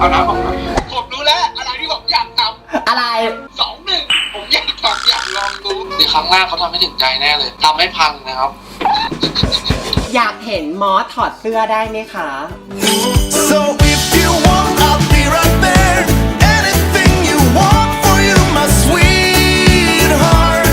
เอาน้ำออกหน่อยผมรู้แล้วอะไรที่ผมอยากทอะไรำสองหนึ่งผมอยากทำอยากลองดูเดี๋ยวครั้งหน้าเขาทำไม่ถึงใจแน่เลยทำให้พังนะครับ อยากเห็นมอสถอดเสื้อได้ไหมคะ So if you want, I'll be right there. Anything you want for you, my sweetheart.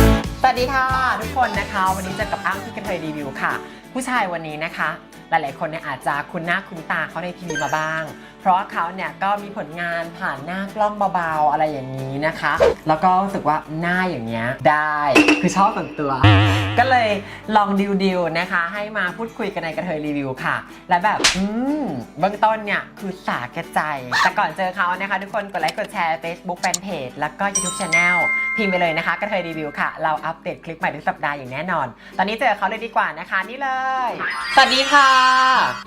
สวัสดีค่ะ ทุกคนนะคะ วันนี้เจอกับอ้างที่กระเทยรีวิวค่ะ ผู้ชายวันนี้นะคะ หลายๆ คนเนี่ยอาจจะคุ้นหน้าคุ้นตาเขาในทีวีมาบ้าง เพราะเขาเนี่ยก็มีผลงานผ่านหน้ากล้องเบาๆอะไรอย่างนี้นะคะ แล้วก็รู้สึกว่าหน้าอย่างเงี้ยได้คือชอบส่วนตัว ก็เลยลองดิวดิวๆนะคะ ให้มาพูดคุยกันในกระเทยรีวิวค่ะ และแบบอืมเบื้องต้นเนี่ยคือสาแก่ใจ แต่ก่อนเจอเขานะคะ ทุกคนกดไลค์กดแชร์ Facebook Fanpage แล้วก็ YouTube Channel พิมพ์ไปเลยนะคะกระเทยรีวิวค่ะ เราอัปเดตคลิปใหม่ทุกสัปดาห์อย่างแน่นอน ตอนนี้เจอเขาเลยดีกว่านะคะนี่เลย สวัสดีค่ะ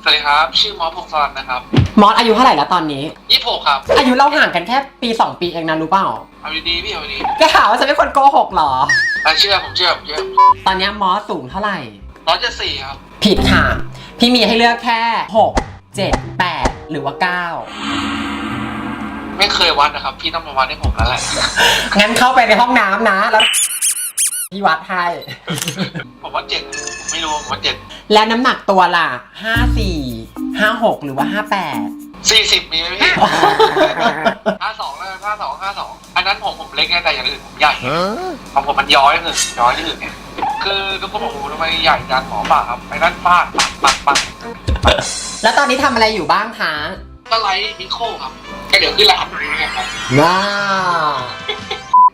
สวัสดีครับ ชื่อมอสพงศธรนะครับมอสอายุเท่าไหร่แล้วตอนนี้ ยี่หกครับอายุเราห่างกันแค่ปี 2 ปีเองนะรู้เปล่าเอาดีๆพี่เอาดีจะหาว่าฉันเป็นคนโกหกเหรอ ๆอะเชื่อผมเชื่อผมเชื่อตอนนี้มอสสูงเท่าไหร่ ร้อยเจ็ดสี่ครับผิดค่ะ พี่มีให้เลือกแค่ 6 7 8 หรือว่า 9 ไม่เคยวัดนะครับ พี่ต้องมาวัดให้ผมแล้วแหละ งั้นเข้าไปในห้องน้ำนะ แล้วพี่วัดให้ ผมว่าเจ็ดผมไม่รู้ผมว่าเจ็ดแล้วน้ำหนักตัวล่ะ 54 56 หรือว่า 58 สี่สิบมีไหมพี่ห้าสองเลยห้าสองห้าสองอันนั้นผมผมเล็กไงแต่อย่างอื่นผมใหญ่ของผมมันย้อยคือย้อยที่อื่นเนี่ยคือทุกคนบอกโอ้โหทำไมใหญ่จังหมอป่าครับไอ้นั่นฟาดปักปักปักแล้วตอนนี้ทำอะไรอยู่บ้างคะ ก็ไลท์มิโคครับก็เดี๋ยวขึ้นรหัสนี้นะครับ ว้าว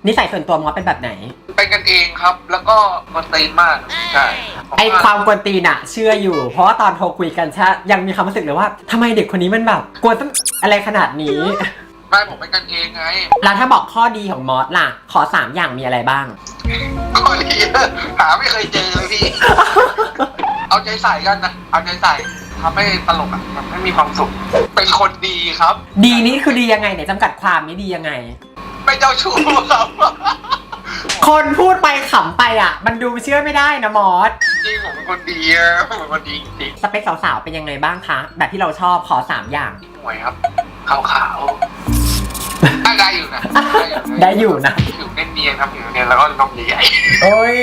นิสัยส่วนตัวมอสเป็นแบบไหน เป็นกันเองครับ แล้วก็มันตีนมาก ใช่ไอความกวนตีนอะเชื่ออยู่ เพราะว่าตอนโทรคุยกันชะยังมีความรู้สึกเลยว่าทำไมเด็กคนนี้มันแบบกวนต้องอะไรขนาดนี้ ไม่ผมเป็นกันเองไง แล้วถ้าบอกข้อดีของมอสล่ะ ขอ3อย่างมีอะไรบ้าง ข้อดีหาไม่เคยเจอเลยพี่ เอาใจใส่กันนะ เอาใจใส่ ทำให้ตลกอะทำให้มีความสุข เป็นคนดีครับ ดีนี่คือดียังไงเนี่ยจำกัดความนี่ดียังไง ไม่เจ้าชู้ครับ คนพูดไปขำไปอะ มันดูเชื่อไม่ได้นะมอสจริงผมเป็นคนดีอะผมเป็นคนดีจริงสเปคสาวๆเป็นยังไงบ้างคะ แบบที่เราชอบขอ3อย่างๆหวยครับขาวขาว ๆได้ได้อยู่นะได้อยู่นะผิวเนียนๆครับผิวเนียนแล้วก็นมใหญ่โอ้ย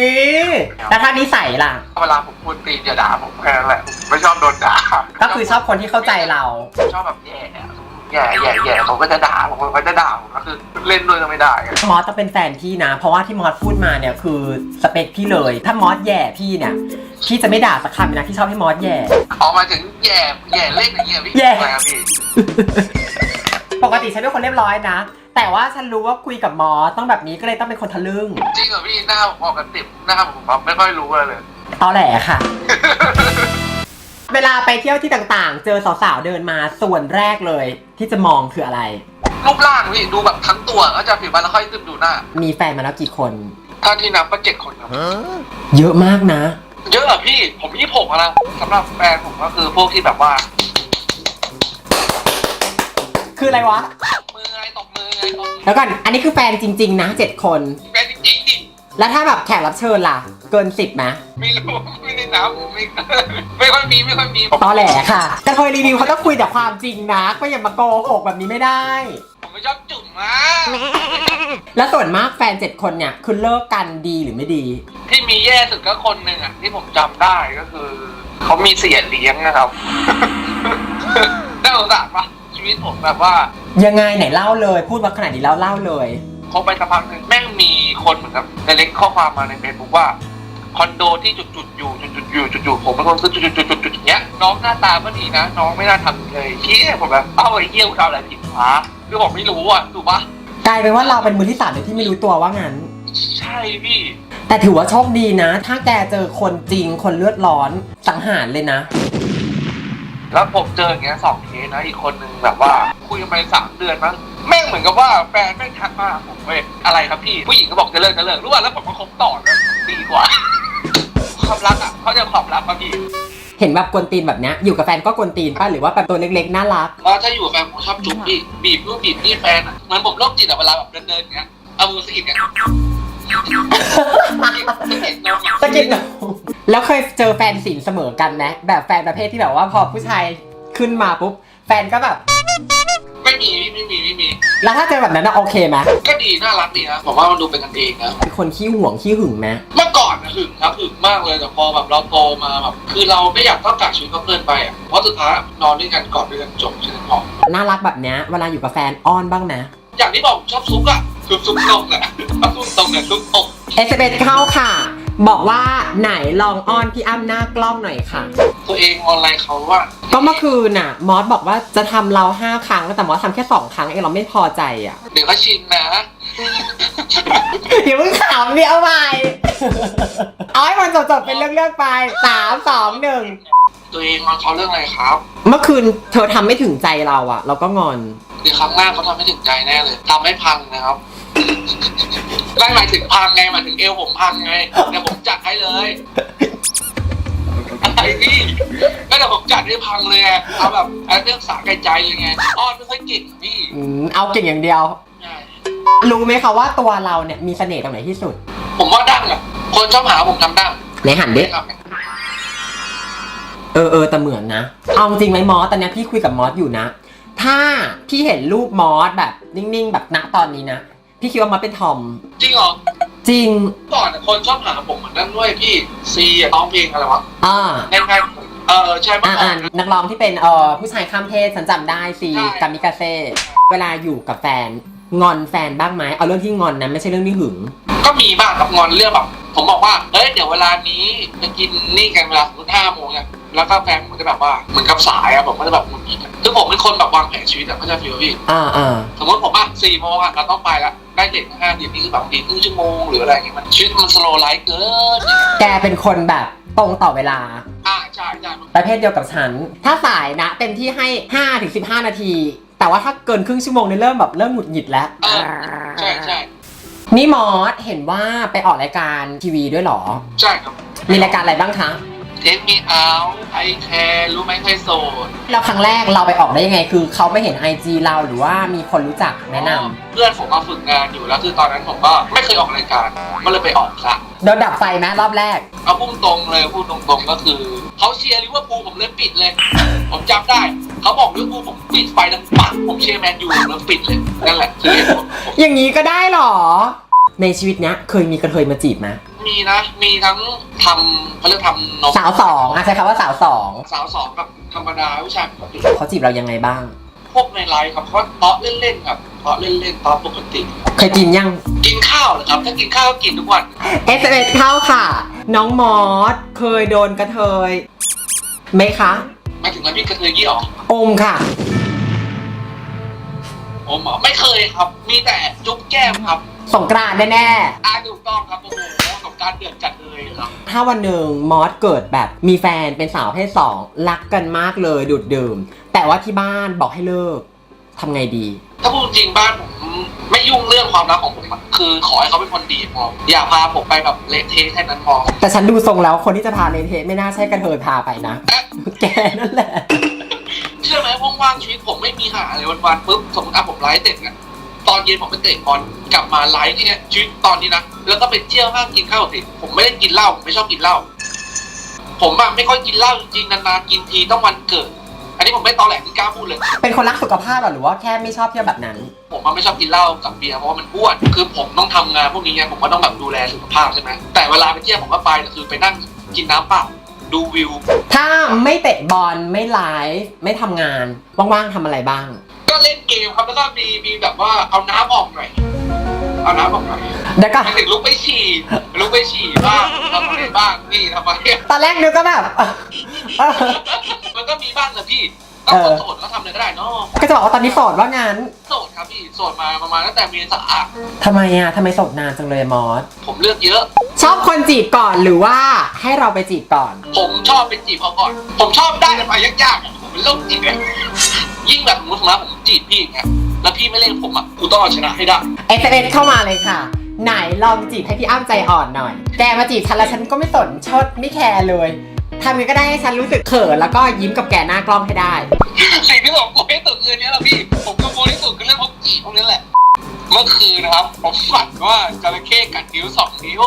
แล้วถ้านิสัยล่ะ ๆเวลาผมพูดตีนอย่าด่าผมแค่นั้นแหละผมไม่ชอบโดนด่าก็คือชอบคนที่เข้าใจเราชอบแบบแย่อะแย่แย่แย่เขาก็จะด่าผมก็จะด่าผมก็คือเล่นด้วยก็ไม่ได้อะมอสต้องเป็นแฟนพี่นะ เพราะว่าที่มอสพูดมาเนี่ยคือสเปคพี่เลย ถ้ามอสแย่พี่เนี่ย พี่จะไม่ด่าสักคำเลยนะพี่ชอบให้มอสแย่ ออกมาถึงแย่แย่เล่นอย่างเงี้ยพี่แย่ อะไรครับพี่ ปกติฉันเป็นคนเรียบร้อยนะ แต่ว่าฉันรู้ว่าคุยกับมอสต้องแบบนี้ก็เลยต้องเป็นคนทะลึ่งจริงเหรอพี่หน้าผมออกกันติบหน้าผมแบบไม่ค่อยรู้อะไรเลย ตอแหลค่ะ เวลาไปเที่ยวที่ต่างๆ เจอสาวๆเดินมาส่วนแรกเลย ที่จะมองคืออะไร รูปร่างพี่ดูแบบทั้งตัวก็จะผิวมันแล้วค่อยขึ้นดูหน้า มีแฟนมาแล้วกี่คน ถ้าที่นับก็เจ็ดคนครับ เยอะมากนะ เยอะอะพี่ผมยี่หกแล้วสำหรับแฟนผมก็คือพวกที่แบบว่า คืออะไรวะ ตบมือไงตบมือไงตบมือแล้วก่อน อันนี้คือแฟนจริง ๆ นะเจ็ดคน แฟนจริงๆดิแล้วถ้าแบบแขกรับเชิญล่ะ เกินสิบไหมไม่รู้ไม่ได้นับไม่ไม่ค่อยมีไม่ค่อยมีผมตอแหลค่ะกระเทยรีวิวเขาต้องคุยแต่ความจริงนะ ก็อย่ามาโกหกแบบนี้ไม่ได้ ผมไม่ชอบจุ่มมากแล้วส่วนมากแฟนเจ็ดคนเนี่ยคือเลิกกันดีหรือไม่ดี ที่มีแย่สุดก็คนหนึ่งอะที่ผมจำได้ก็คือ เขามีเสียเลี้ยงนะครับ น่าสงสารปะชี วิตผมแบบว่ายังไงไหนเล่าเลย พูดมาขนาดนี้แล้วเล่าเลย คบไปสักพักหนึ่งแม่งมีคนเหมือนกับในเล็กข้อความมาในเฟซบุ๊กว่าคอนโดที่จุดๆอยู่จุดๆอยู่จุดๆผมเป็นคนซื้อจุดๆจุดๆอย่างเงี้ยน้องหน้าตาก็ดีนะ น้องไม่น่าทำเลยเชี่ยผมแบบเอ้าไอ้เหี้ยกูทำอะไรผิดวะคือผมไม่รู้อะถูกปะกลายเป็นว่าเราเป็นมือที่สามโดยที่ไม่รู้ตัวว่างั้น ใช่พี่ แต่ถือว่าโชคดีนะ ถ้าแกเจอคนจริงคนเลือดร้อนสังหารเลยนะ แล้วผมเจออย่างเงี้ยสองเคสนะอีกคนนึงแบบว่า คุยกันไปสามเดือนมั้งแม่งเหมือนกับว่าแฟนแม่งทักมาหาผมเว้ยอะไรครับพี่ผู้หญิงก็บอกจะเลิกจะเลิกรู้ว่าแล้วผมก็คบต่อเลยดีกว่าความรักอะเขาจะความรักมาพี่เห็นแบบกวนตีนแบบเนี้ยอยู่กับแฟนก็กวนตีนป่ะหรือว่าแบบตัวเล็กๆน่ารักแล้วถ้าอยู่กับแฟนผมชอบจุ๊บพี่บีบนู่นบีบนี่แฟนอะเหมือนผมโรคจิตอะเวลาแบบเดินๆอย่างเงี้ยเอามือสะกิดเนี่ย สะกิดน้องอะสะกิดหนูแล้วเคยเจอแฟนสินเสมอกันไหมแบบแฟนประเภทที่แบบว่าพอผู้ชายขึ้นมาปุ๊บ แฟนก็แบบ ไม่มีมีไม่มีไม่มีแล้วถ้าเจอแบบนั้นนะโอเคไหมก็ดีน่ารักดีนะผมว่ามันดูเป็นกันเองนะ เป็นคนขี้ห่วงขี้หึงไหมเมื่อก่อนนะหึงครับหึงมากเลยแต่พอแบบเราโตมาแบบคือเราไม่อยากต้องกัดชีวิตเขาเกินไปอะเพราะสุดท้ายนอนด้วยกันกอดด้วยกันจบใช่ไหมพอน่ารักแบบเนี้ยเวลาอยู่กับแฟนอ้อนบ้างนะ อย่างที่บอกผมชอบซุกอะ คือซุกตรงอะซุกตรงเนี่ยซุกอกเอสเบเข้าค่ะ บอกว่าไหนลองอ้อนพี่อ้ำหน้ากล้องหน่อยค่ะ ตัวเองออนไลน์เขาว่าก็เมื่อคืนน่ะ มอสบอกว่าจะทำเราห้าครั้งแต่มอสทำแค่สองครั้งเองเราไม่พอใจอะ เดี๋ยวเขาชินนะอย่าเพิ่งขำเดียวใหม่เอาให้มันจบๆเป็นเรื่องๆไปสามสองหนึ่งตัวเองงอนเขาเรื่องอะไรครับ เมื่อคืนเธอทำไม่ถึงใจเราอะ เราก็งอน เดี๋ยวครั้งหน้าเขาทำให้ถึงใจแน่เลยทำให้พังนะครับ ไม่หมายถึงพังไงหมายถึงเอวผมพังไงเดี๋ยวผมจัดให้เลยอะไรพี่ก็เดี๋ยวผมจัดให้พังเลยไงเอาแบบเอาเรื่องสาแก่ใจเลยไงอ้อนไม่ค่อยเก่งพี่อืมเอาเก่งอย่างเดียว ใช่รู้ไหมคะว่าตัวเราเนี่ยมีเสน่ห์ตรงไหนที่สุด ผมว่าดังอะคนชอบหาผมทำดังไหนหันดิ ครับเออเออแต่เหมือนนะ เอาจริงไหมมอสตอนเนี้ยพี่คุยกับมอสอยู่นะ ถ้าพี่เห็นรูปมอสแบบนิ่งๆ แบบณตอนนี้นะ พี่คิดว่ามอสเป็นทอม จริงเหรอจริงก่อนอะคนชอบหาผมเหมือนนั่นด้วยพี่ซีอะร้องเพลงอะไรวะอ่าง่ายๆเออใช่เมื่อ่าอก่ออ่าน นักร้องที่เป็นเออผู้ชายข้ามเพศฉันจำได้สิใช่ กามิกาเซ่เวลาอยู่กับแฟน งอนแฟนบ้างไหมเอาเรื่องที่งอนนะไม่ใช่เรื่องที่หึง ก็มีบ้างกับงอนเรื่องแบบผมบอกว่าเฮ้ยเดี๋ยวเวลานี้จะกินนี่กันเวลาสมมติห้าโมงเนี่ยแล้วก็แฟนผมก็จะแบบว่าเหมือนกับสายอะผมก็จะแบบหงุดหงิดอะคือผมเป็นคนแบบวางแผนชีวิตอะเขาใจะฟีลพี่อ่าอ่าสมมติผมอะสี่โมงอะเราต้องไปละ ได้เด็กห้าทีนี่คือแบบทีครึ่งชั่วโมงหรืออะไรอย่างเงี้ยมันชีวิตมันสโลไลฟ์เกินแกเป็นคนแบบตรงต่อเวลา อ่าใช่ใช่มันประเภทเดียวกับฉัน ถ้าสายนะ เต็มที่ให้5ถึง15 นาที แต่ว่าถ้าเกินครึ่งชั่วโมงเนี่ยเริ่มแบบเริ่มหงุดหงิดแล้ว เออใช่ใช่นี่มอสเห็นว่าไปออกรายการทีวีด้วยเหรอ ใช่ครับ มีรายการอะไรบ้างคะ เทคมีเอาไอแคร์รู้ไหมใครโสดแล้วครั้งแรกเราไปออกได้ยังไง คือเขาไม่เห็น IG เราหรือว่ามีคนรู้จักแนะนำเพื่อนผมมาฝึกงานอยู่แล้วคือตอนนั้นผมก็ไม่เคยออกรายการก็เลยไปออกซะโดนดับไฟไหมรอบแรก เอาพุ่งตรงเลยพูดตรงๆก็คือเขาเชียร์ลิเวอร์พูลผมเลยปิดเลย ผมจำได้เขาบอกลิเวอร์พูลผมปิดไฟดังปักผมเชียร์แมนยูผมเลยปิดเลยนั่นแหละคือเหตุผลผมอย่างนี้ก็ได้เหรอ ในชีวิตเนี้ยเคยมีกระเทยมาจีบไหม มีนะ มีทั้งทำเขาเรียกทำนมสาวสองอะใช้คำว่าสาวสองสาวสองกับธรรมดาผู้ชายปกติเขาจีบเรายังไงบ้าง พวกในไลฟ์ครับเขาเตาะเล่นๆครับเตาะเล่นๆเตาะปกติ เคยกินยัง กินข้าวเหรอครับ ถ้ากินข้าวก็กินทุกวันเอสเอสเข้าค่ะ น้องมอสเคยโดนกระเทยไหมคะหมายถึงว่าพี่กระเทยยี่หรออมค่ะผมเหรอไม่เคยครับ มีแต่จุ๊บแก้มครับ สงกรานต์แน่อ่าถูกต้องครับโอ้โหสง กรารเดือดจัดเลยครับๆถ้าวันหนึ่งมอสเกิดแบบมีแฟนเป็นสาวเพศสองรักกันมากเลยดูดดื่ม แต่ว่าที่บ้านบอกให้เลิกทำไงดี ถ้าพูดจริงบ้านผมไม่ยุ่งเรื่องความรักของผมอะคือขอให้เขาเป็นคนดีพออย่าพาผมไปแบบเละเทะแค่นั้นพอ แต่ฉันดูทรงแล้วคนที่จะพาเลนเทสไม่น่าใช่กระเทยพาไปนะ แกนั่นแหละ เชื่อไหมว่างๆชีวิตผมไม่มีหาเลยวันๆปุ๊บสมมติอะผมไลฟ์เสร็จเนี่ย ตอนเย็นผมไปเตะบอลกลับมาไลฟ์ที่เนี่ยชีวิตตอนนี้นะแล้วก็ไปเที่ยวห้างกินข้าวสิผมไม่ได้กินเหล้าผมไม่ชอบกินเหล้าผมอะไม่ค่อยกินเหล้าจริงๆนานๆกินทีต้องวันเกิด อันนี้ผมไม่ตอแหลที่กล้าพูดเลย เป็นคนรักสุขภาพเหรอหรือว่าแค่ไม่ชอบเที่ยวแบบนั้น ผมอะไม่ชอบกินเหล้ากับเบียร์เพราะว่ามันอ้วนคือผมต้องทำงานพวกนี้ไงผมก็ต้องแบบดูแลสุขภาพใช่ไหมแต่เวลาไปเที่ยวผมก็ไปแต่คือไปนั่งกินน้ำเปล่าดูวิว ถ้าไม่เตะบอลไม่ไลฟ์ไม่ทำงานว่างๆทำอะไรบ้าง ก็เล่นเกมครับแล้วก็มีมีแบบว่าเอาน้ำออกหน่อย เอาน้ำออกหน่อยเดี๋ยวก็ไปถึงลุกไปฉี่ลุกไปฉี่บ้างทำอะไรบ้างนี่ทำไมตอนแรกนึกก็แบบเออมันก็มีบ้างนะพี่ก็เอคอนโสดก็ทำอะไรก็ได้เนาะก็จะบอกว่าตอนนี้โสดว่างั้นโสดครับพี่โสดมาประมาณตั้งแต่เมษาทำไมอะทำไมโสดนานจังเลยมอส ผมเลือกเยอะ ชอบคนจีบก่อนหรือว่าให้เราไปจีบก่อน ผมชอบเป็นจีบเขาก่อน ผมชอบได้แต่ไปยากๆอะผมเป็นโรคจิตเลย ยิ่งแบบสมมติผมนะผมจีบพี่อย่างเงี้ยแล้วพี่ไม่เล่นผมอะกูต้องเอาชนะให้ได้เอสเอสเข้ามาเลยค่ะ ไหนลองจีบให้พี่อ้ำใจอ่อนหน่อย แกมาจีบฉันแล้วฉันก็ไม่สนชดไม่แคร์เลยทำยังไงก็ได้ให้ฉันรู้สึกเขินแล้วก็ยิ้มกับแกหน้ากล้องให้ได้ สิ่งที่ผมกลัวที่สุดคืออนเนี้ยแหละพี่ ผมกังวลที่สุดคือเรื่องพวกจีบพวกนี้แหละ เมื่อคืนนะครับ ผมฝันว่าจระเข้กัดนิ้วสองนิ้ว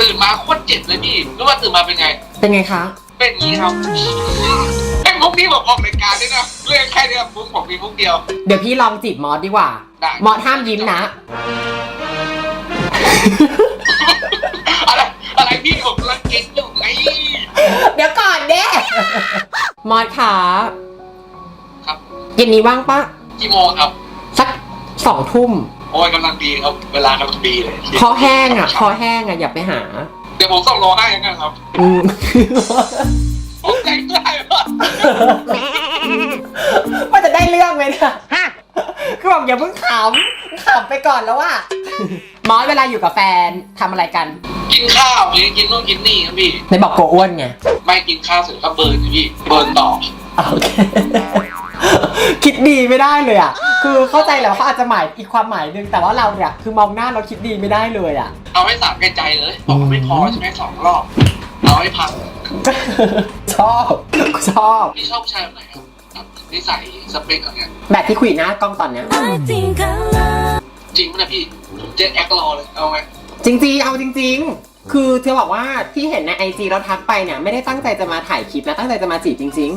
ตื่นมาโคตรเจ็บเลยพี่รู้ว่าตื่นมาเป็นไง เป็นไงคะ เป็นอย่างนี้ครับเป็น มุกนี้ผมออกรายการด้วยนะเรื่องแค่เนี้ยมุกผมมีมุกเดียว เดี๋ยวพี่ลองจีบมอสดีกว่า ได้ มอสห้ามยิ้มนะ อะไรอะไรพี่ผมกำลังเก็ตอยู่ไงเดี๋ยวก่อนเด้ มอสขาครับเย็นนี้ว่างปะกี่โมงครับ สักสองทุ่ม โอ้ยกำลังดีครับ เวลากำลังดีเลยคอแห้งอะคอแห้งอะอย่าไปหา เดี๋ยวผมส่งโลให้กันครับอืม ผมใจได้ว่าว่าจะได้เรื่องไหมเนี่ยคือแบบอย่าเพิ่งขำขำไปก่อนแล้วว่ามอสเวลาอยู่กับแฟนทำอะไรกันกินข้าวอย่างเงี้ยกินนู่นกินนี่ครับพี่ ในบอกโกอ้วนไงไม่กินข้าวเสร็จก็เบิร์นครับพี่ เบิร์นต่อโอเคคิดดีไม่ได้เลยอะ คือเข้าใจแหละว่าเขาอาจจะหมายอีกความหมายหนึงแต่ว่าเราเนี่ยคือมองหน้าเราคิดดีไม่ได้เลยอะ เอาให้สามแก่ใจเลย บอกว่าไม่พอใช่ไหมสองรอบ เอาให้พัก ชอบชอบ พี่ชอบผู้ชายแบบไหนครับแบบนิสัยสเปคอะไรเงี้ยแบบที่คุยหน้ากล้องตอนเนี้ย I think I love จริงไหมนะพี่ผมเจ็ดแอครอเลยเอาไงจริงๆ เอาจริง ๆ คือเธอบอกว่าที่เห็นในไอจีเราทักไปเนี่ยไม่ได้ตั้งใจจะมาถ่ายคลิปนะตั้งใจจะมาจีบจริง จริง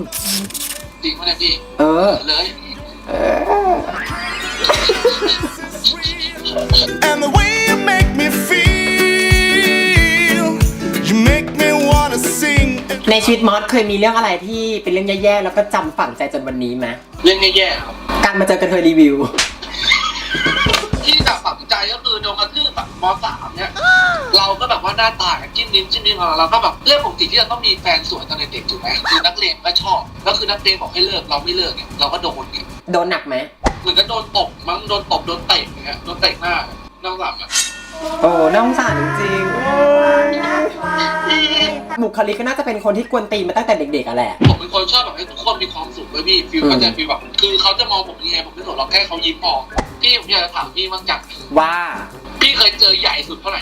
ไหมนะพี่ๆ เออเลยเออ And the way you make me feel, you make me wanna sing. ในชีวิตมอสเคยมีเรื่องอะไรที่เป็นเรื่องแย่ๆแล้วก็จำฝังใจจนวันนี้ไหมเรื่องแย่ๆครับ การมาเจอกันเธอรีวิว ที่จับฝังใจก็คือโดนกระทืบแบบมสามเนี่ย เราก็แบบว่าหน้าตาจิ้มนิ้มจิ้มนิ้มของเราเราก็แบบเรื่องปกติที่เราต้องมีแฟนสวยตอนเด็กๆถูกไหมคือนักเรียนก็ชอบแล้วคือนักเรียนบอกให้เลิกเราไม่เลิกเนี่ยเราก็โดนเนี่ยโดนหนักไหม เหมือนก็โดนตบมั้งโดนตบโดนเตะอย่างเงี้ยโดนเตะหน้าน้องหลับอะ โอ้น่าสงสารจริงๆบุคลิกก็น่าจะเป็นคนที่กวนตีนมาตั้งแต่เด็กๆอะแหละ ผมเป็นคนชอบแบบให้ทุกคนมีความสุขเลยพี่ฟิลอืมเขาใจะฟิลแบบคือเขาจะมองผมยังไงผมไม่สนหรอกแค่เขายิ้มมองพี่ผมอยากจะถามพี่บ้างจังว่า พี่เคยเจอใหญ่สุดเท่าไหร่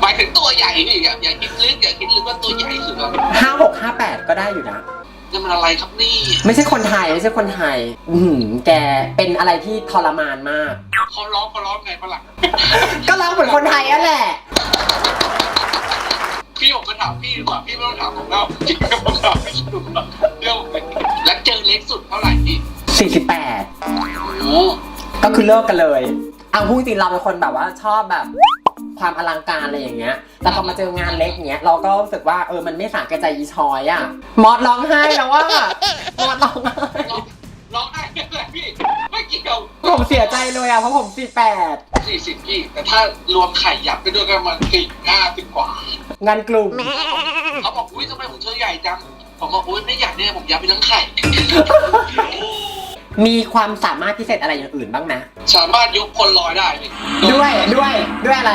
หมายถึงตัวใหญ่พี่อย่าอย่าคิดลึกอย่าคิดลึกว่าตัวใหญ่สุดอะห้าหกห้าแปดก็ได้อยู่นะ นี่มันอะไรครับนี่ไม่ใช่คนไทยไม่ใช่คนไทยอือหือแกเป็นอะไรที่ทรมานมาก เขาร้องเขาร้องไงฝรั่งก็ร้องเหมือนคนไทยนั่นแหละ พี่ผมมาถามพี่ดีกว่าพี่ไม่ต้องถามผมแล้วจริงๆผมถามไม่ถูกหรอกเรื่องผมเป็นแล้วเจอเล็กสุดเท่าไหร่พี่48 โอ้โหก็คือเลิกกันเลยเอาพูดจริงเราเป็นคนแบบว่าชอบแบบ ความอลังการอะไรอย่างเงี้ย แต่พอมาเจองานเล็กเงี้ยเราก็รู้สึกว่าเออมันไม่สาแก่ใจอีชอยอะมอสร้องไห้แล้วว่ามอสร้องไห้ร้องร้องไห้ไม่เป็นไรพี่ไม่เกี่ยวผมเสียใจเลยอะเพราะผมสี่สิบพี่ แต่ถ้ารวมไข่ยับไปด้วยกันมันสี่ห้าสิบกว่า48งานกลุ่มเขาบอกอุ้ยทำไมผมเธอใหญ่จังผมบอกอุ้ยไม่ใหญ่เนี่ยผมยับไปทั้งไข่มีความสามารถพิเศษอะไรอย่างอื่นบ้างนะ สามารถยกคนลอยได้พี่ด้วย ด้วย ด้วยอะไร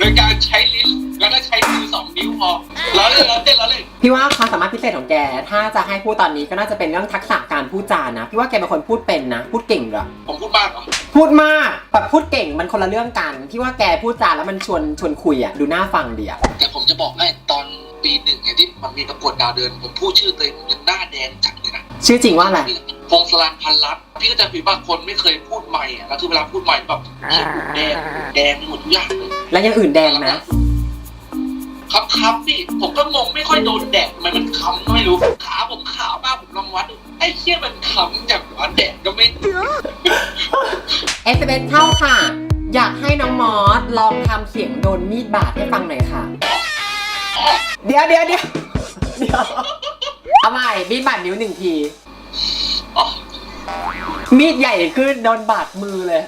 โดยการใช้ลิ้นแล้วก็ใช้มือสองนิ้วพอแล้วเล่นแล้วเต้นแล้วเล่นพี่ว่าความสามารถพิเศษของแก ถ้าจะให้พูดตอนนี้ก็น่าจะเป็นเรื่องทักษะการพูดจานะ พี่ว่าแกเป็นคนพูดเป็นนะ พูดเก่งด้วยผมพูดมากเหรอพูดมากแบบพูดเก่งมันคนละเรื่องกันพี่ว่าแกพูดจาแล้วมันชวนชวนคุยอะดูน่าฟังดีอะแต่ผมจะบอกให้ตอนปีหนึ่งเนี่ยที่มันมีประกวดดาวเดือน ผมพูดชื่อตัวเองผมยังหน้าแดงจัดเลยนะชื่อจริงว่าอะไร พี่พงศรันพันลัดพี่ก็จะฟีบางคนไม่เคยพูดใหม่อะแล้วคือเวลาพูดใหม่แบบเขียนแดงแดงไปหมดทุกอย่างเลยแล้วอยังอื่นแดงนะ ครับครับพี่ผมก็งงไม่ค่อยโดนแดดทำไมมันคำก็ไม่รู้ขาผมขาวมากผมลองวัดดูไอ้เชี่ยมันคำจากว่าแดดก็ไม่ เอสเเข้าค่ะ อยากให้น้องมอสลองทำเสียงโดนมีดบาดให้ฟังหน่อยค่ะ เดี๋ยวเดี๋ยวเดี๋ยวเดี๋ยวเอาใหม่มีดบาดนิ้วหนึ่งทีอ๋อ มีดใหญ่ขึ้นโดนบาดมือเลย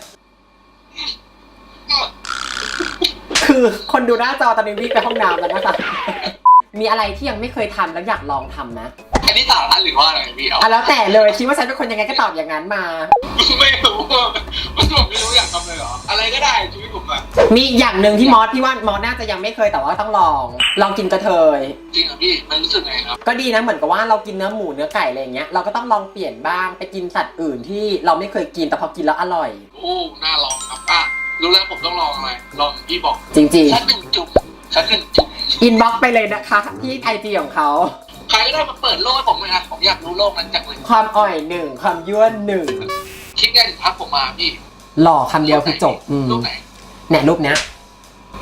คือคนดูหน้าจอตอนนี้วิ่งไปห้องน้ำแล้วนะคะ มีอะไรที่ยังไม่เคยทำแล้วอยากลองทำนะอันนี้สาระหรือว่าอะไรพี่เอาอะแล้วแต่เลยคิดว่าฉันเป็นคนยังไงก็ตอบอย่างนั้นมา ไม่รู้ว่ามันผมไม่รู้อยากทำเลยเหรอ อะไรก็ได้ชีวิตผมอะมีอีกอย่างหนึ่งที่มอสพี่ว่ามอสน่าจะยังไม่เคยแต่ว่าต้องลอง ลองกินกระเทย จริงเหรอพี่มันรู้สึกไงครับ ก็ดีนะเหมือนกับว่าเรากินเนื้อหมูเนื้อไก่อะไรอย่างเงี้ยเราก็ต้องลองเปลี่ยนบ้างไปกินสัตว์อื่นที่เราไม่เคยกินแต่พอกินแล้วอร่อย โอ้น่าลองครับอะรู้แล้วผมต้องลองอะไรลองพี่บอกจริงชั้นหนึ่งจุ่มชั้นหนึ่งจุ่มๆ อินบ็อกไปเลยนะคะ ที่ไอจีของเขาใครก็ได้มาเปิดโลกให้ผมเลยนะผมอยากรู้โลกนั้นจังเลยความอ่อยหนึ่งความยั่วหนึ่งคิดไงถึงทักผมมาพี่หล่อคำเดียวคือจบอืมรูปไหนเนี่ยรูปเนี้ย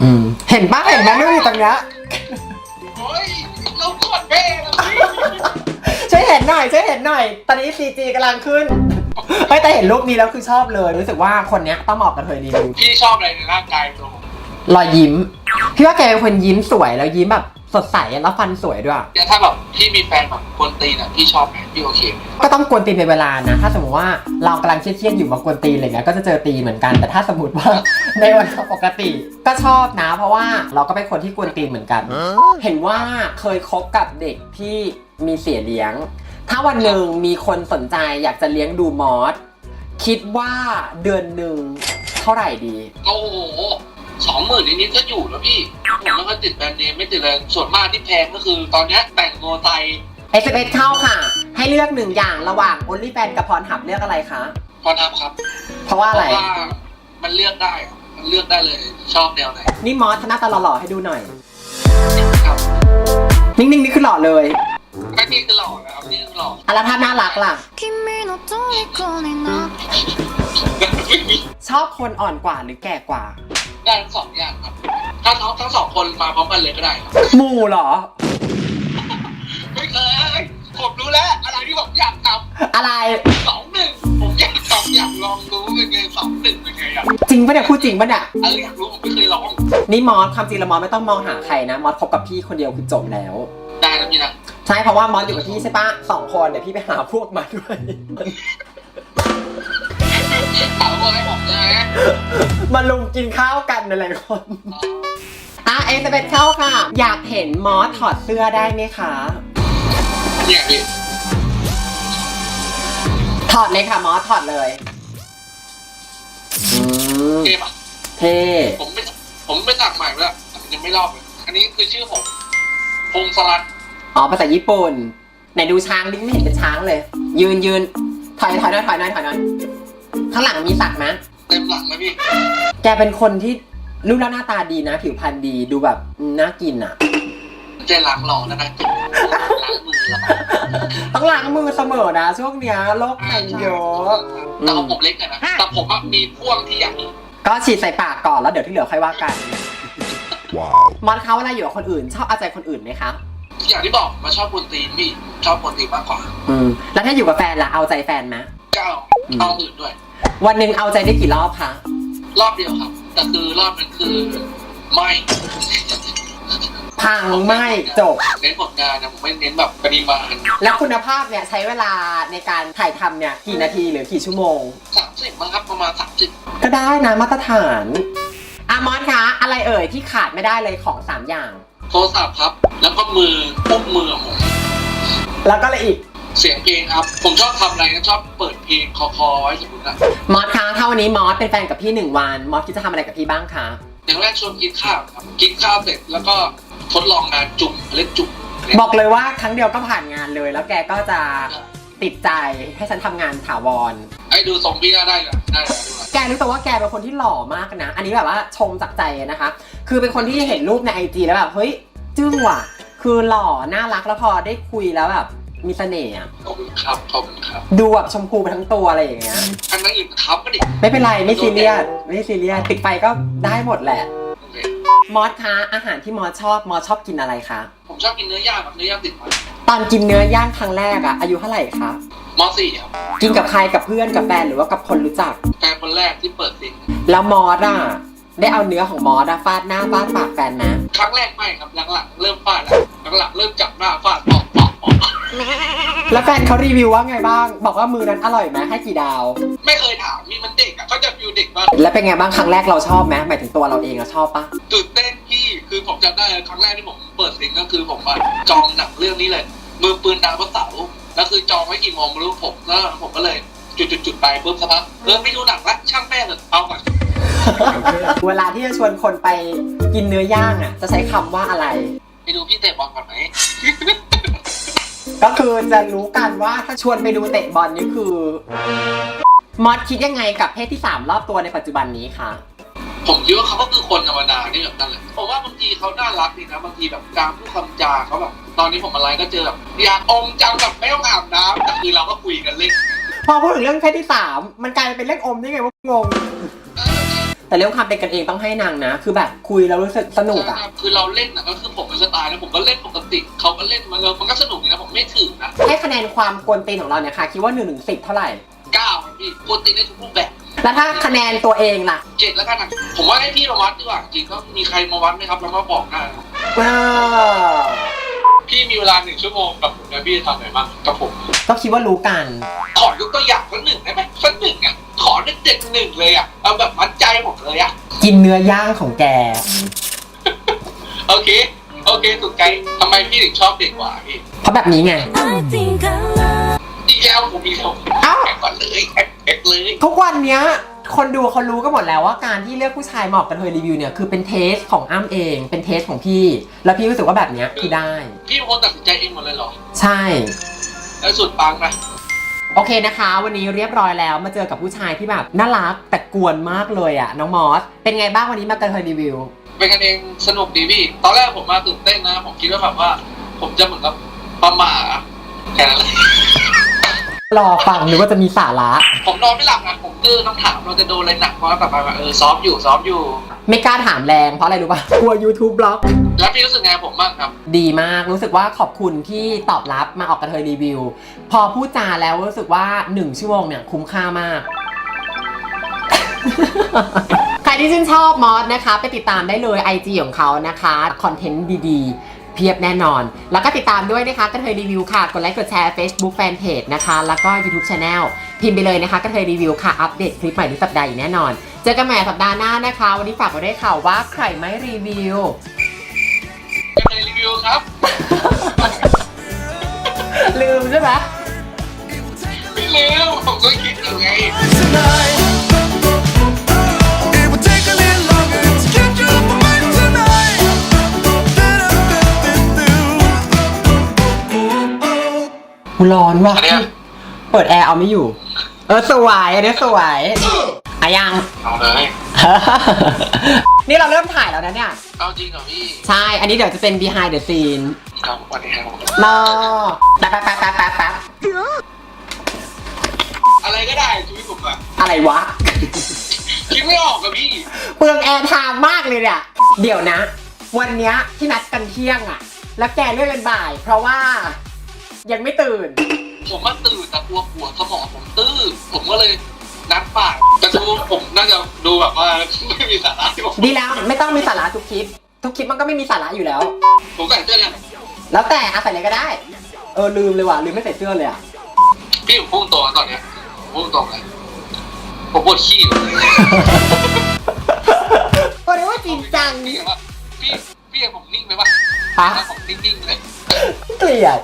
อืมเห็นปะเห็นไหมรูปอยู่ตรงเนี้ยโอ้ยเราโคตรเท่เลยพี่ใช่เห็นหน่อยช่วยเห็นหน่อย ตอนนี้ CG กำลังขึ้นเฮ้ยแต่เห็นรูปนี้แล้วคือชอบเลย รู้สึกว่าคนเนี้ยต้องเหมาะกับเธอดีดูพี่ชอบอะไรในร่างกายตัวผม รอยยิ้ม พี่ว่าแกเป็นคนยิ้มสวยแล้วยิ้มแบบสดใสแล้วฟันสวยด้วยเดี๋ยวถ้าแบบพี่มีแฟนแบบกวนตีนอะพี่ชอบไหมพี่โอเคไหมก็ต้องกวนตีนในเวลานะ ถ้าสมมติว่าเรากำลังเครียดๆอยู่มากวนตีนอะไรเงี้ยก็จะเจอตีนเหมือนกัน แต่ถ้าสมมติว่า ในวันปกติ ก็ชอบนะ เพราะว่าเราก็เป็นคนที่กวนตีนเหมือนกัน เห็นว่าเคยคบกับเด็กที่มีเสียเลี้ยง ถ้าวันหนึ่งมีคนสนใจอยากจะเลี้ยงดูมอสคิดว่าเดือนหนึ่งเท่าไหร่ดี โอ้โห สองหมื่นนิดๆก็อยู่แล้วพี่ผมไม่ค่อยติดแบรนด์เนมไม่ติดเลยส่วนมากที่แพงก็คือ ตอนเนี้ยแต่งโมไซค์ s อ s เข้าค่ะ ให้เลือกหนึ่งอย่างระหว่าง OnlyFans กับพรหับเลือกอะไรคะ พอนับครับ เพราะว่า เพ อะไร ราะว่ามันเลือกได้อะมันเลือกได้เลยชอบแนวไหน นี่มอสหน้าตาหล่อๆให้ดูหน่อย ครับ นิ่งๆนี่คือหล่อเลย ไม่นี่คือหล่อนะครับนี่คือหล่อ อะแล้วถ้าน่ารักล่ะ 君の虜になって ชอบคนอ่อนกว่าหรือแก่กว่า ได้ทั้งสองอย่างครับ ถ้าทั้งทั้งสองคนมาพร้อมกันเลยก็ได้ครับหมู่เหรอ ไม่เคยผมรู้แล้ว อะไรที่ผมอยากทอะไรำสองหนึ่งผมอยากทำอยากลองรู้เป็นไงสองหนึ่งเป็นไงอะจริงปะเนี่ยพูดจริงปะเนี่ยเอออยากรู้ผมไม่เคยลองนี่มอสความจริงแล้วมอสไม่ต้องมองหาใครนะมอสคบกับพี่คนเดียวคือจบแล้ว ได้แล้วพี่นะใช่เพราะว่ามอสอยู่กับพี่ใช่ปะสองคนเดี๋ยวพี่ไปหาพวกมาด้วย มว่าให้ผมใช่ไหมาลุมกินข้าวกันหลายๆคนอะเอสเปนเข้าค่ะ อยากเห็นมอสถอดเสื้อได้ไหมคะ เนี่ยพี่ถอดเลยค่ะมอสถอดเลยอืมเกมอะเท่ผมไม่ผมไม่สั่งใหม่แล้วแต่มันยังไม่รอบเลยอันนี้คือชื่อผมพงศรัตน์อ๋อภาษาญี่ปุ่น ไหนดูช้างดิไม่เห็นเป็นช้างเลย ยืนยืนถอยถอยหน่อยถอยหน่อยถอยหน่อย ข้างหลังมีสักไหมเต็มหลังเลยพี่แกเป็นคนที่รูปร่างหน้าตาดีนะ ผิวพรรณดีดูแบบอืมน่ากินอะใจล้างหล่อนะนะล้างมือหล่อต้องล้างมือเสมอนะช่วงเนี้ยโรคภัยเยอะแต่ของผมเล็กหน่อยนะแต่ผมอะมีพ่วงที่ใหญ่ก็ฉีดใส่ปากก่อนแล้วเดี๋ยวที่เหลือค่อยว่ากัน Wow. มอนเขาเวลาอยู่กับคนอื่น ชอบเอาใจคนอื่นไหมคะอย่างที่บอกมาชอบกวนตีนพี่ชอบกวนตีนมากกว่า อืมแล้วถ้าอยู่กับแฟนล่ะเอาใจแฟนไหมเก้าอืมเอาอื่นด้วย วันหนึ่งเอาใจได้กี่รอบคะรอบเดียวครับ แต่คือรอบนั้นคือไม่พังไม่จบ เน้นผลงานนะผมไม่เน้นแบบปริมาณแล้วคุณภาพเนี่ยใช้เวลาในการถ่ายทำเนี่ยกี่นาทีหรือกี่ชั่วโมง สามสิบมั้งครับประมาณสามสิบก็ได้นะมาตรฐานอะมอสคะอะไรเอ่ยที่ขาดไม่ได้เลยของ3อย่าง โทรศัพท์ครับ แล้วก็มือปุ๊บมือของผมแล้วก็อะไรอีก เสียงเพลงครับ ผมชอบทำอะไรนะชอบเปิดเพลงคอคอไว้สมมตินะมอสคะถ้าวันนี้มอสเป็นแฟนกับพี่หนึ่งวัน มอสคิดจะทำอะไรกับพี่บ้างคะอย่างแรกชวนกินข้าวครับกินข้าวเสร็จแล้วก็ทดลองงานจุ่มเล่นจุ่มเนี่ยบอกเลยว่าครั้งเดียวก็ผ่านงานเลย แล้วแกก็จะติดใจให้ฉันทำงานถาวร ไอ้ดูทรงพี่ก็ได้เลยได้เลยด้วยแกรู้ตัวว่าแกเป็นคนที่หล่อมากนะ อันนี้แบบว่าชมจากใจนะคะ คือเป็นคนที่เห็นรูปในไอจีแล้วแบบเฮ้ยจึ้งว่ะ คือหล่อน่ารักแล้วพอได้คุยแล้วแบบ มีเสน่ห์อะขอบคุณครับขอบคุณครับดูแบบชมพูไปทั้งตัวอะไรอย่างเงี้ย อันนั้นอีกครับก็ดิไม่เป็นไรไม่ซีเรียสไม่ซีเรียสติดไฟก็ได้หมดแหละ โอเคมอสคะอาหารที่มอสชอบมอสชอบกินอะไรคะผมชอบกินเนื้อย่างแบบเนื้อย่างติดมันตอนกินเนื้อย่างครั้งแรกอะอายุเท่าไหร่คะมสี่ครับกินกับใครกับเพื่อนกับแฟนหรือว่ากับคนรู้จัก แฟนคนแรกที่เปิดซิงแล้วมอสอะได้เอาเนื้อของมอสอะฟาดหน้าฟาดปากแฟนนะ ครั้งแรกไม่ครับหลังๆเริ่มฟาดแล้วหลังๆเริ่มจับหน้าฟาดปอกปอกปอก แล้วแฟนเขารีวิวว่าไงบ้าง บอกว่ามือนั้นอร่อยไหมให้กี่ดาว ไม่เคยถามมีมันเด็กอะเขาจะฟิวเด็กมากแล้วเป็นไงบ้างครั้งแรกเราชอบไหมหมายถึงตัวเราเองเราชอบปะตื่นเต้นพี่คือผมจำได้ครั้งแรกที่ผมเปิดซิงก็คือผมมาจองหนังเรื่องนี้เลยมือปืนดาวพระเสาร์แล้วคือจองไว้กี่โมงไม่รู้ผมแล้วผมก็เลยจุดจุดจุดๆๆไปปุ๊บสักพักเออไม่ดูหนังละช่างแม่งเถอะเอาก่อนเวลาที่จะชวนคนไปกินเนื้อย่างอะจะใช้คำว่าอะไร ไปดูพี่เตะบอลก่อนไหม ก็คือจะรู้กันว่าถ้าชวนไปดูเตะบอลนี่คือ มอสคิดยังไงกับเพศที่ 3 รอบตัวในปัจจุบันนี้คะผมคิดว่าเขาก็คือคนธรรมดานี่แบบนั่นแหละผมว่าบางทีเขาน่ารักดีนะบางทีแบบการพูดคำจาเขาแบบตอนนี้ผมอะไรก็เจอแบบอยากอมจังแบบไม่ต้องอาบน้ำแต่คือเราก็คุยกันเล่นพอพูดถึงเรื่องเพศที่ 3 มันกลายเป็นเรื่องอมได้ไงว่างง แต่เรื่องความเป็นกันเองต้องให้นางนะ คือแบบคุยแล้วรู้สึกสนุกอะคือเราเล่นนะก็คือผมเป็นสไตล์นะผมก็เล่นปกติ เขาก็เล่นมันก็มันก็สนุกดีนะผมไม่ถือนะ ให้คะแนนความกวนตีนของเราเนี่ยค่ะ คิดว่า1นถึงสิเท่าไหร่เก้าครับพี่โปรตีนได้ทุกรูปแบบ แล้วถ้าคะแนนตัวเองล่ะเจ็ดแล้วกันนะผมว่าให้พี่มาวัดดีกว่าจริงก็มีใครมาวัดไหมครับแล้วมาบอกได้นะว้าว พี่มีเวลาหนึ่งชั่วโมงกับผมนะพี่ทำอะไรบ้างกับผม ก็คิดว่ารู้กัน ขอยกตัวอย่างสักหนึ่งได้ไหมสักหนึ่งอะขอเด็ดๆหนึ่งเลยอะเอาแบบมัดใจผมเลยอะกินเนื้อย่างของแก โอเค โอเคถูกใจทำไมพี่ถึงชอบเด็กกว่าพี่เพราะแบบนี้ไง I think I love อีกแล้วผมมีแล้วเอ้าแอบก่อนเลยแอบแอบเลย ทุกวันเนี้ย คนดูเขารู้กันหมดแล้วว่าการที่เลือกผู้ชายเหมาะกับเธอรีวิวเนี่ยคือเป็นเทสของอ้ำเอง เป็นเทสของพี่ แล้วพี่รู้สึกว่าแบบเนี้ยคือได้ พี่เป็นคนตัดสินใจเองหมดเลยเหรอ ใช่ แล้วสุดปังนะโอเคนะคะ วันนี้เรียบร้อยแล้วมาเจอกับผู้ชายที่แบบน่ารักแต่กวนมากเลยอะน้องมอส เป็นไงบ้างวันนี้มากันเธอรีวิว เป็นกันเองสนุกดีพี่ ตอนแรกผมมาตื่นเต้นนะ ผมคิดว่าแบบว่า ผมจะเหมือนกับประหมาแค่นั้นเลย รอฟังหรือว่าจะมีสาระ ผมนอนไม่หลับนะผมเจอคำถามเราจะโดนอะไรหนักเพราะแบบว่าเออซ้อมอยู่ซ้อมอยู่ ไม่กล้าถามแรงเพราะอะไรรู้ป่ะกลัว YouTube บล็อก แล้วพี่รู้สึกไงกับผมบ้างครับ ดีมากรู้สึกว่าขอบคุณที่ตอบรับมาออกกระเทยรีวิว พอพูดจาแล้วรู้สึกว่า 1 ชั่วโมงเนี่ยคุ้มค่ามาก ใครที่ชื่นชอบมอสนะคะ ไปติดตามได้เลย IG ของเขานะคะ คอนเทนต์ดีๆเพียบแน่นอน แล้วก็ติดตามด้วยนะคะกระเทยรีวิวค่ะ กดไลค์กดแชร์ Facebook Fanpage นะคะ แล้วก็ YouTube Channel พิมพ์ไปเลยนะคะกระเทยรีวิวค่ะ อัปเดตคลิปใหม่ทุกสัปดาห์อย่างแน่นอน เจอกันใหม่สัปดาห์หน้านะคะ วันนี้ฝากไว้ด้วยค่ะว่าใครไม่รีวิวจะเป็นรีวิวครับ ลืมใช่ไหมไม่เร็วผมก็คิดอยู่ไง ร้อนว่ะ อันเนี้ย เปิดแอร์เอาไม่อยู่ เออสวยอันนี้สวยอะยัง เอาเลย นี่เราเริ่มถ่ายแล้วนะเนี่ย เอาจริงเหรอพี่ ใช่ อันนี้เดี๋ยวจะเป็น behind the scene ครับวันนี้ครับรอแป๊บแป๊บแป๊บแป๊บแป๊บแป๊บอะไรก็ได้ชีวิตผมอะอะไรวะ คิดไม่ออกกับพี่ เปลืองแอร์ไทม์มากเลยเนี่ย เดี๋ยวนะ วันเนี้ยที่นัดกันเที่ยงอะแล้วแกเลื่อนเป็นบ่าย เพราะว่า ยังไม่ตื่น ผมมาตื่นแต่กลัวหัวสมองผมตื้อผมก็เลยนัดป่ากแต่ดูผมน่าจะดูแบบว่าไม่มีสาระที่ผมดีแล้วไม่ต้องมีสาระทุกคลิป ทุกคลิปมันก็ไม่มีสาระอยู่แล้ว ผมใส่เสื้อเนี่ยแล้วแต่อาศัยอะไรก็ได้ เออลืมเลยว่ะลืมไม่ใส่เสื้อเลยอะพี่ผมพุ่งตรงนะตอนเนี้ยผมพุ่งตรงเลยผมปวดขี้อยู่ก็เรียกว่าจริงจังพี่เห็นว่าพี่พี่เห็นผมนิ่งไหมวะฮะแล้วผมนิ่งๆเลย เกลียด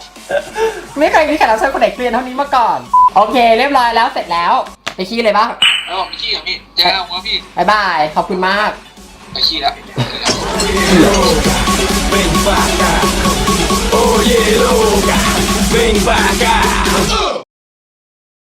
ไม่เคยมีแขกรับเชิญคนไหนเกลียดเท่านี้มาก่อน โอเค เรียบร้อยแล้วเสร็จแล้ว ไปขี้เลยป่ะแล้วผมไปขี้กับพี่เจ๊เอาว่าพี่บายบาย ขอบคุณมาก ไปขี้แล้ว Vem pra cá, oh yeah, louca, vem pra cá,